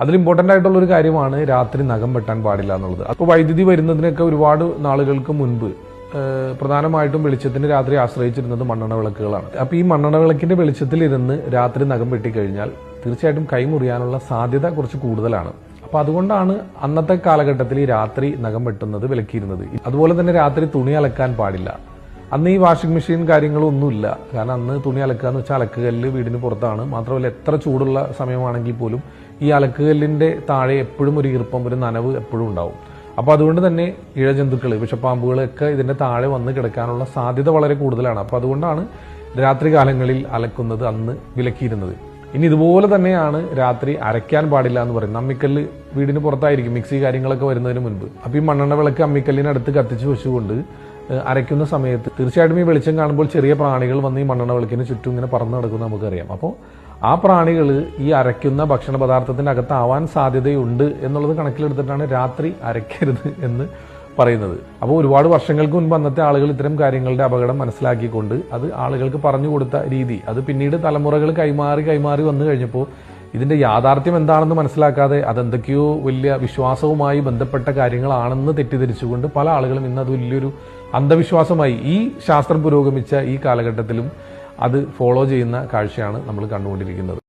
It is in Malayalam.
അതിൽ ഇമ്പോർട്ടന്റ് ആയിട്ടുള്ള ഒരു കാര്യമാണ് രാത്രി നഖം വെട്ടാൻ പാടില്ല എന്നുള്ളത്. അപ്പോൾ വൈദ്യുതി വരുന്നതിനൊക്കെ ഒരുപാട് നാളുകൾക്ക് മുൻപ് പ്രധാനമായിട്ടും വെളിച്ചത്തിന് രാത്രി ആശ്രയിച്ചിരുന്നത് മണ്ണെണ്ണ വിളക്കുകളാണ്. അപ്പോൾ ഈ മണ്ണെണ്ണ വിളക്കിന്റെ വെളിച്ചത്തിൽ ഇരുന്ന് രാത്രി നഖം വെട്ടിക്കഴിഞ്ഞാൽ തീർച്ചയായിട്ടും കൈമുറിയാനുള്ള സാധ്യത കുറച്ച് കൂടുതലാണ്. അപ്പോൾ അതുകൊണ്ടാണ് അന്നത്തെ കാലഘട്ടത്തിൽ ഈ രാത്രി നഖം വെട്ടുന്നത് വിലക്കിയിരുന്നത്. അതുപോലെ തന്നെ രാത്രി തുണി അലക്കാൻ പാടില്ല. അന്ന് ഈ വാഷിംഗ് മെഷീൻ കാര്യങ്ങളും ഒന്നുമില്ല കാരണം അന്ന് തുണി അലക്കുക എന്ന് വെച്ചാൽ അലക്കുകല്ല് വീടിന് പുറത്താണ്. മാത്രമല്ല എത്ര ചൂടുള്ള സമയമാണെങ്കിൽ പോലും ഈ അലക്കുകല്ലിന്റെ താഴെ എപ്പോഴും ഒരു ഈർപ്പം ഒരു നനവ് എപ്പോഴും ഉണ്ടാവും. അപ്പോൾ അതുകൊണ്ട് തന്നെ ഇഴജന്തുക്കൾ വിഷപ്പാമ്പുകളൊക്കെ ഇതിന്റെ താഴെ വന്ന് കിടക്കാനുള്ള സാധ്യത വളരെ കൂടുതലാണ്. അപ്പോൾ അതുകൊണ്ടാണ് രാത്രി കാലങ്ങളിൽ അലക്കുന്നത് അന്ന് വിലക്കിയിരുന്നത്. ഇനി ഇതുപോലെ തന്നെയാണ് രാത്രി അരയ്ക്കാൻ പാടില്ല എന്ന് പറയുന്നത്. അമ്മിക്കല്ല് വീടിന് പുറത്തായിരിക്കും മിക്സി കാര്യങ്ങളൊക്കെ വരുന്നതിന് മുൻപ്. അപ്പോൾ ഈ മണ്ണെണ്ണ വിളക്ക് അമ്മിക്കല്ലിനടുത്ത് കത്തിച്ച് വെച്ചുകൊണ്ട് അരയ്ക്കുന്ന സമയത്ത് തീർച്ചയായിട്ടും ഈ വെളിച്ചം കാണുമ്പോൾ ചെറിയ പ്രാണികൾ വന്ന് ഈ മണ്ണെണ്ണ വിളക്കിന് ചുറ്റും ഇങ്ങനെ പറന്ന് നടക്കുന്ന നമുക്കറിയാം. അപ്പോൾ ആ പ്രാണികൾ ഈ അരയ്ക്കുന്ന ഭക്ഷണ പദാർത്ഥത്തിന്റെ അകത്താവാൻ സാധ്യതയുണ്ട് എന്നുള്ളത് കണക്കിലെടുത്തിട്ടാണ് രാത്രി അരയ്ക്കരുത് എന്ന് പറയുന്നത്. അപ്പോൾ ഒരുപാട് വർഷങ്ങൾക്ക് മുൻപ് അന്നത്തെ ആളുകൾ ഇത്തരം കാര്യങ്ങളുടെ അപകടം മനസ്സിലാക്കിക്കൊണ്ട് അത് ആളുകൾക്ക് പറഞ്ഞു കൊടുത്ത രീതി. അത് പിന്നീട് തലമുറകൾ കൈമാറി കൈമാറി വന്നു കഴിഞ്ഞപ്പോൾ ഇതിന്റെ യാഥാർത്ഥ്യം എന്താണെന്ന് മനസ്സിലാക്കാതെ അതെന്തൊക്കെയോ വലിയ വിശ്വാസവുമായി ബന്ധപ്പെട്ട കാര്യങ്ങളാണെന്ന് തെറ്റിദ്ധരിച്ചുകൊണ്ട് പല ആളുകളും ഇന്ന് അത് വലിയൊരു അന്ധവിശ്വാസമായി ഈ ശാസ്ത്രം പുരോഗമിച്ച ഈ കാലഘട്ടത്തിലും അത് ഫോളോ ചെയ്യുന്ന കാഴ്ചയാണ് നമ്മൾ കണ്ടുകൊണ്ടിരിക്കുന്നത്.